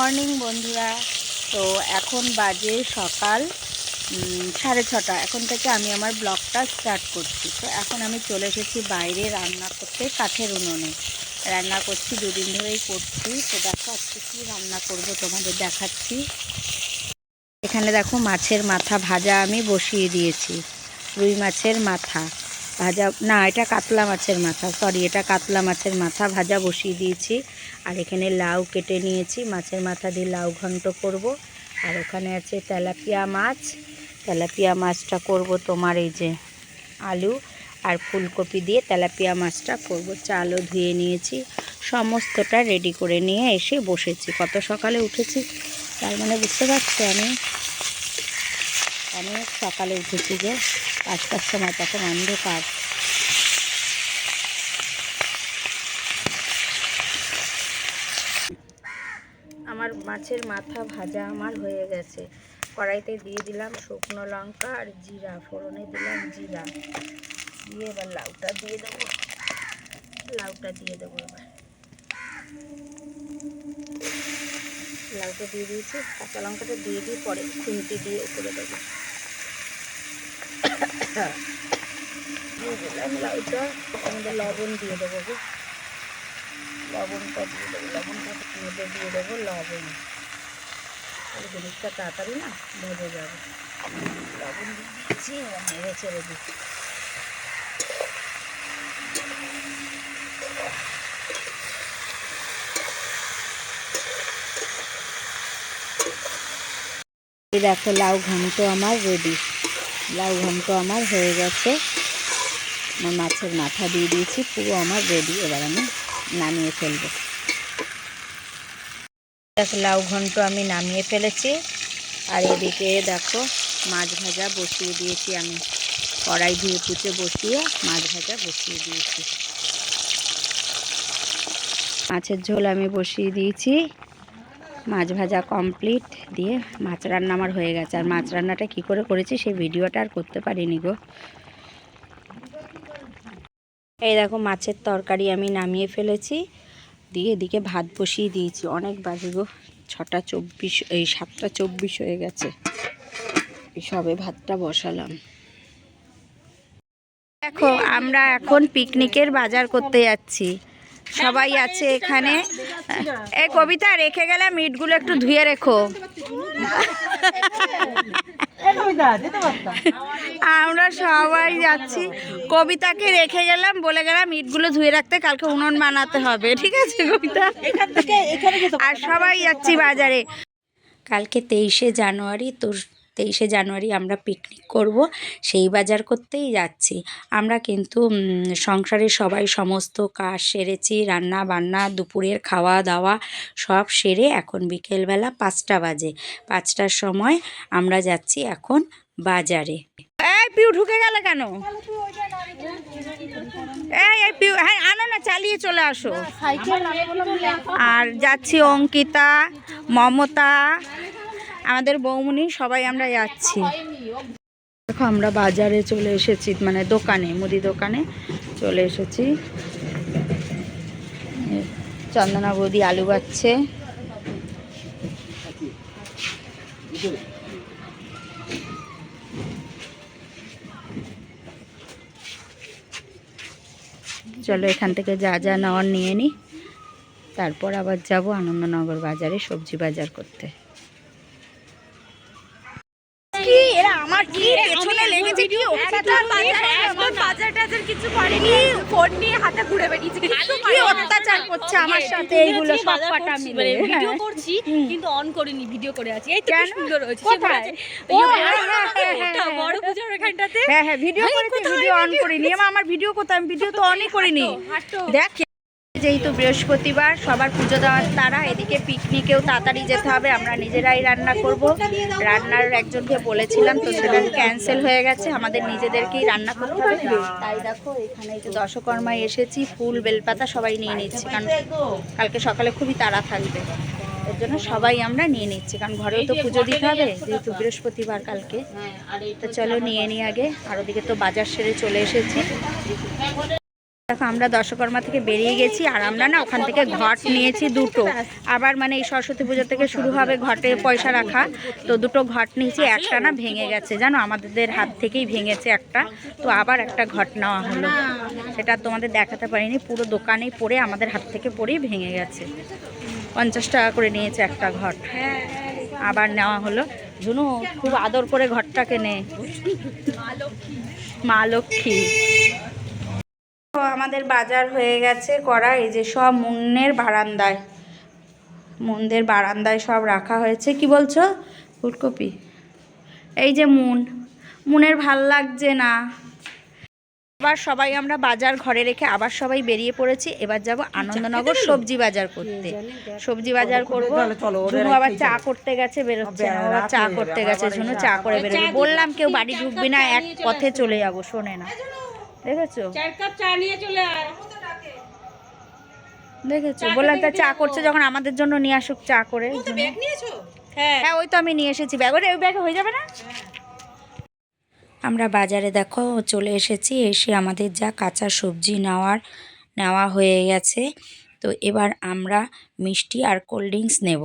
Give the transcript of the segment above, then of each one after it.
Morning বন্ধুরা। তো এখন বাজে সকাল সাড়ে ছটা। এখন থেকে আমি আমার ব্লগটা স্টার্ট করছি। তো এখন আমি চলে এসেছি বাইরে রান্না করতে কাঠের উনুনে। রান্না করছি, দুদিন ধরেই করছি। তো দেখো আজকে কী রান্না করব তোমাদের দেখাচ্ছি। এখানে দেখো মাছের মাথা ভাজা আমি বসিয়ে দিয়েছি। রুই মাছের মাথা। ভাজা, না, এটা কাতলা মাছের মাথা সরি এটা কাতলা মাছের মাথা ভাজা বসিয়ে দিয়েছি। আর এখানে লাউ কেটে নিয়েছি, মাছের মাথা দিয়ে লাউ ঘন্ট করব। আর ওখানে আছে তেলাপিয়া মাছ। তেলাপিয়া মাছটা করব তোমার এই যে আলু আর ফুলকপি দিয়ে তেলাপিয়া মাছটা করব। চালও ধুয়ে নিয়েছি, সমস্তটা রেডি করে নিয়ে এসে বসেছি। কত সকালে উঠেছি, তার মানে বুঝতে পারছ আমি? অনেক সকালে উঠেছি যে পাঁচটার সময় তখন অন্ধকার। আমার মাছের মাথা ভাজা আমার হয়ে গেছে। কড়াইতে দিয়ে দিলাম শুকনো লঙ্কা আর জিরা, ফোড়নে দিলাম জিরা। দিয়ে এবার লাউটা দিয়ে দেবো। লাউটা দিয়ে দেবো এবার। লাউটা দিয়ে দিয়েছি, কাঁচা লঙ্কাটা দিয়ে দিয়ে পরে খুন্তি দিয়ে উপরে দেবো। লাউটা আমাদের লবণ দিয়ে দেবো গো। লবণটা দিয়ে দেবো, লবণটা মধ্যে দিয়ে দেবো, লবণ। আর জিনিসটা তাড়াতাড়ি না ভেজে যাবে। লবণ দিচ্ছি নেড়ে ছেড়ে দিচ্ছি। দেখো লাউ ঘন্ট আমার রেডি লাউ ঘন্ট আমার হয়ে গেছে। আমার মাছের মাথা দিয়ে দিয়েছি, পুরো আমার রেডি এবার আমি নামিয়ে ফেলব। দেখো, লাউ ঘন্ট আমি নামিয়ে ফেলেছি। আর এদিকে দেখো, মাছ ভাজা বসিয়ে দিয়েছি আমি। কড়াই ধুয়ে পুচে বসিয়ে মাছ ভাজা বসিয়ে দিয়েছি। মাছের ঝোল আমি বসিয়ে দিয়েছি। মাছ ভাজা কমপ্লিট দিয়ে মাছ রান্না আমার হয়ে গেছে। আর মাছ রান্নাটা কি করে করেছি সেই ভিডিওটা আর করতে পারিনি গো। এই দেখো মাছের তরকারি আমি নামিয়ে ফেলেছি। দিয়ে এদিকে ভাত বসিয়ে দিয়েছি। অনেক বাজে গো। ছটা চব্বিশ, এই সাতটা চব্বিশ হয়ে গেছে। সবে ভাতটা বসালাম। দেখো, আমরা এখন পিকনিকের বাজার করতে যাচ্ছি। সবাই আছে এখানে। এই কবিতা রেখে গেলে মিটগুলো একটু ধুয়ে রেখো। আমরা সবাই যাচ্ছি। কবিতাকে রেখে গেলাম বলে গেলাম ইটগুলো ধুয়ে রাখতে কালকে উনুন বানাতে হবে। ঠিক আছে কবিতা? আর সবাই যাচ্ছি বাজারে। কালকে তেইশে জানুয়ারি তোর তেইশে জানুয়ারি আমরা পিকনিক করব, সেই বাজার করতেই যাচ্ছি। আমরা কিন্তু সংসারের সবাই সমস্ত কাজ সেরেছি রান্না বান্না দুপুরের খাওয়া দাওয়া সব সেরে এখন বিকেলবেলা পাঁচটা বাজে। পাঁচটার সময় আমরা যাচ্ছি এখন বাজারে। ঢুকে গেল কেন? হ্যাঁ আনো না, চালিয়ে চলে আসো। আর যাচ্ছি অঙ্কিতা, মমতা আমাদের বৌমনি, সবাই আমরা যাচ্ছি। দেখো, আমরা বাজারে চলে এসেছি মানে দোকানে, মুদি দোকানে চলে এসেছি। চন্দনা বৌদি আলু বাচ্ছে। চলো, এখান থেকে যা যা নেওয়ার নিয়ে নিই তারপর আবার যাব আনন্দনগর বাজারে সবজি বাজার করতে। কিছু করেনি ফোন নিয়ে হাতে ঘুরে বেরিয়েছে কিছু কি অত্যাচার করছে আমার সাথে এইগুলো সব কটা মিলে। ভিডিও হ্যাঁ। করছি কিন্তু অন করিনি ভিডিও করে আছি। এই তো সুন্দর হয়েছে কোথায়? ও, ওটা। বড় পূজার ওখানটাতে। হ্যাঁ হ্যাঁ ভিডিও করেছি ভিডিও অন করিনি। আমার ভিডিও কোথায়? আমি ভিডিও তো অনই করিনি। দেখ যেহেতু বৃহস্পতিবার, সবার পুজো দেওয়ার তারা, এদিকে পিকনিকেও তাড়াতাড়ি যেতে হবে, আমরা নিজেরাই রান্না করব। রান্নার একজনকে বলেছিলাম, তো সেটা ক্যান্সেল হয়ে গেছে, আমাদের নিজেদেরকেই রান্না করতে হবে। তাই দেখো, এখানে যে দশকর্মায় এসেছি, ফুল, বেলপাতা সবাই নিয়ে নিচ্ছি, কারণ কালকে সকালে খুবই তাড়া থাকবে। এর জন্য সবাই আমরা নিয়ে নিচ্ছি, কারণ ঘরেও তো পুজো দিতে হবে, যেহেতু বৃহস্পতিবার কালকে। তো চলো নিয়ে নিই আগে, আর ওদিকে তো বাজার সেরে চলে এসেছি। দেখো, আমরা দশকর্মা থেকে বেরিয়ে গেছি আর আমরা না ওখান থেকে ঘট নিয়েছি দুটো। আবার মানে এই সরস্বতী পুজো থেকে শুরু হবে ঘটে পয়সা রাখা। তো দুটো ঘট নিয়েছি, একটা না ভেঙে গেছে। জানো, আমাদের হাত থেকেই ভেঙেছে একটা। তো আবার একটা ঘট নেওয়া হলো। সেটা তোমাদের দেখাতে পারিনি। পুরো দোকানেই পড়ে, আমাদের হাত থেকে পড়েই ভেঙে গেছে। পঞ্চাশ টাকা করে নিয়েছে একটা ঘট। আবার নেওয়া হলো। ঝুনু, খুব আদর করে ঘরটাকে নে। মা লক্ষ্মী। তো আমাদের বাজার হয়ে গেছে করা এই যে সব মুন্নের বারান্দায়। মুনদের বারান্দায় সব রাখা হয়েছে। কি বলছো? ফুলকপি। এই যে মুন। মুনের ভালো লাগছে না। আবার সবাই আমরা বাজার ঘরে রেখে আবার সবাই বেরিয়ে পড়েছি। এবার যাব আনন্দনগর সবজি বাজার করতে। সবজি বাজার করব। ঝুনু আবার চা করতে গেছে বেরোচ্ছে আবার চা করতে গেছে ঝুনু চা করে বেরোবে বললাম কেউ বাড়ি ঢুকবি না এক পথে চলে যাব শোনে না। দেখেছ? চার কাপ চা নিয়ে চলে আয়। দেখেছ? বললাম তা চা করছে যখন আমাদের জন্য নিয়ে আসুক চা করে। হ্যাঁ। হ্যাঁ। ওই তো আমি নিয়ে এসেছি। ব্যাগ ওই ব্যাগে হয়ে যাবে না? আমরা বাজারে দেখো চলে এসেছি। এসে আমাদের যা কাঁচা সবজি নেওয়ার নেওয়া হয়ে গেছে। তো এবার আমরা মিষ্টি আর কোল্ড ড্রিঙ্কস নেব।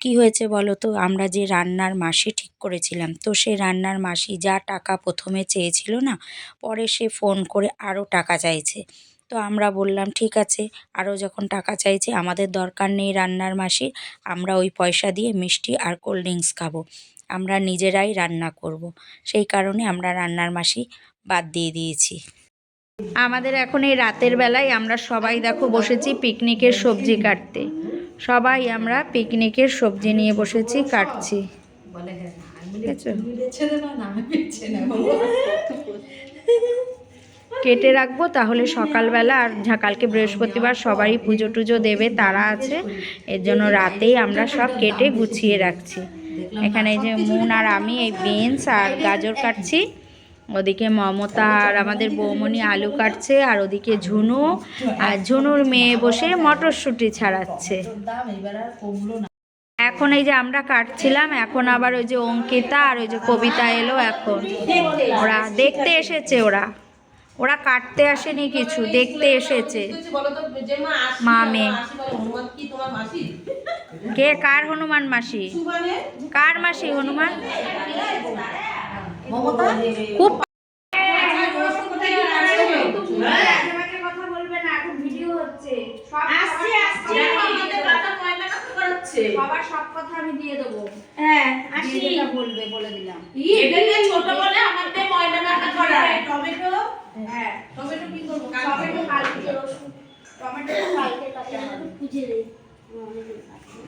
কি হয়েছে বলো তো? আমরা যে রান্নার মাসি ঠিক করেছিলাম। তো সে রান্নার মাসি যা টাকা প্রথমে চেয়েছিল না, পরে সে ফোন করে আরও টাকা চাইছে। তো আমরা বললাম, ঠিক আছে, আরও যখন টাকা চাইছে, আমাদের দরকার নেই রান্নার মাসি, আমরা ওই পয়সা দিয়ে মিষ্টি আর কোল্ড ড্রিঙ্কস খাব। আমরা নিজেরাই রান্না করব। সেই কারণে আমরা রান্নার মাসি বাদ দিয়ে দিয়েছি। আমাদের এখন এই রাতের বেলায় আমরা সবাই দেখো বসেছি পিকনিকের সবজি কাটতে। সবাই আমরা পিকনিকের সবজি নিয়ে বসেছি কাটছি। কেটে রাখব তাহলে সকালবেলা আর ঝা- কালকে বৃহস্পতিবার সবারই পুজো টুজো দেবে তারা আছে। এর জন্য রাতেই আমরা সব কেটে গুছিয়ে রাখছি। এখানে এই যে মুন আর আমি এই বিনস আর গাজর কাটছি। ওদিকে মমতা আর আমাদের বৌমনি আলু কাটছে, আর ওদিকে ঝুনু। আর ঝুনুর মেয়ে বসে মটরশুঁটি ছাড়াচ্ছে। এখন এই যে আমরা কাটছিলাম, এখন আবার ওই যে অঙ্কিতা আর ওই যে কবিতা এলো এখন। ওরা দেখতে এসেছে ওরা। ওরা কাটতে আসেনি কিছু, দেখতে এসেছে। মা মেয়ে। কে? কার হনুমান মাসি? কার মাসি হনুমান? খুব কথা বলবে না এখন ভিডিও হচ্ছে সবার সব কথা আমি দিয়ে দেবো। হ্যাঁ যে বলবে বলে দিলাম। ছোট বলে আমাদের ময়দা মাখা করা টমেটো হ্যাঁ টমেটো কি করব? টমেটো কালকে টমেটো কালকে কাটতে হবে।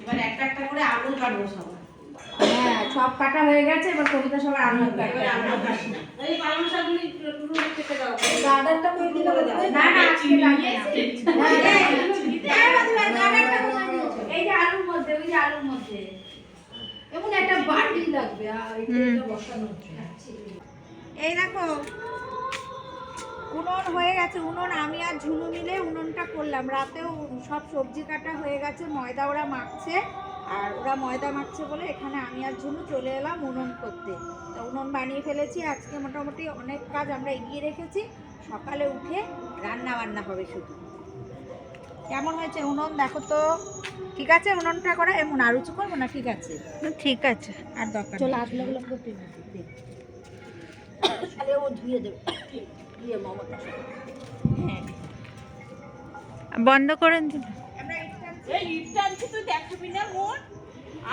এবার একটা একটা করে আলু কাটবো সবাই হ্যাঁ সব কাটা হয়ে গেছে এবার কবিতা সবার আলু কাটবে এই পালং শাকগুলি টুকরো কেটে দাও। গার্ডারটা করে দিলে না না আজকে এই যে আলুর মধ্যে। ওই যে আলুর মধ্যে। এমন একটা বাটি লাগবে আর এটা বসানো এই দেখো উনুন হয়ে গেছে উনুন। আমি আর ঝুনু মিলে উনুনটা করলাম। রাতেও সব সবজি কাটা হয়ে গেছে ময়দা ওরা মাখছে। আর ওরা ময়দা মাখছে বলে এখানে আমি আর ঝুনু চলে এলাম উনুন করতে। তা উনুন বানিয়ে ফেলেছি আজকে মোটামুটি অনেক কাজ আমরা এগিয়ে রেখেছি। সকালে উঠে রান্না বান্না হবে শুধু। কেমন হয়েছে উনুন? দেখো তো। ঠিক আছে উনুনটা করা এমন আর উঁচু করব না? ঠিক আছে। ঠিক আছে। আর দরকার চলো। আসলে করতে তাহলে ও ধুয়ে দেবে। মমতা। হ্যাঁ। বন্ধ করেন। দিন এই তুই দেখাবি না মোর।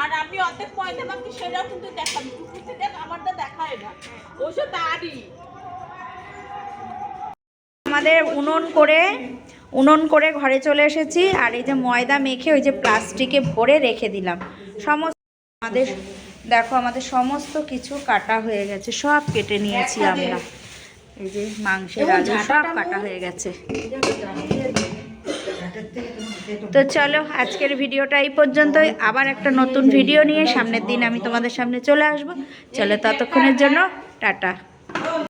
আর আমি অর্ধেক ময়দা মাখি সেটাও কিন্তু দেখাবি। টুকুতে দেখ আমারটা দেখায় না। ওসব তারই আমাদের উনুন করে উনুন করে ঘরে চলে এসেছি আর এই যে ময়দা মেখে ওই যে প্লাস্টিকে ভরে রেখে দিলাম। সমস্ত আমাদের দেখো আমাদের সমস্ত কিছু কাটা হয়ে গেছে সব কেটে নিয়েছি আমরা। এই যে মাংসের আলু সব কাটা হয়ে গেছে। তো চলো, আজকের ভিডিওটা এই পর্যন্তই। আবার একটা নতুন ভিডিও নিয়ে সামনের দিন আমি তোমাদের সামনে চলে আসব। চলো, ততক্ষণের জন্য টাটা।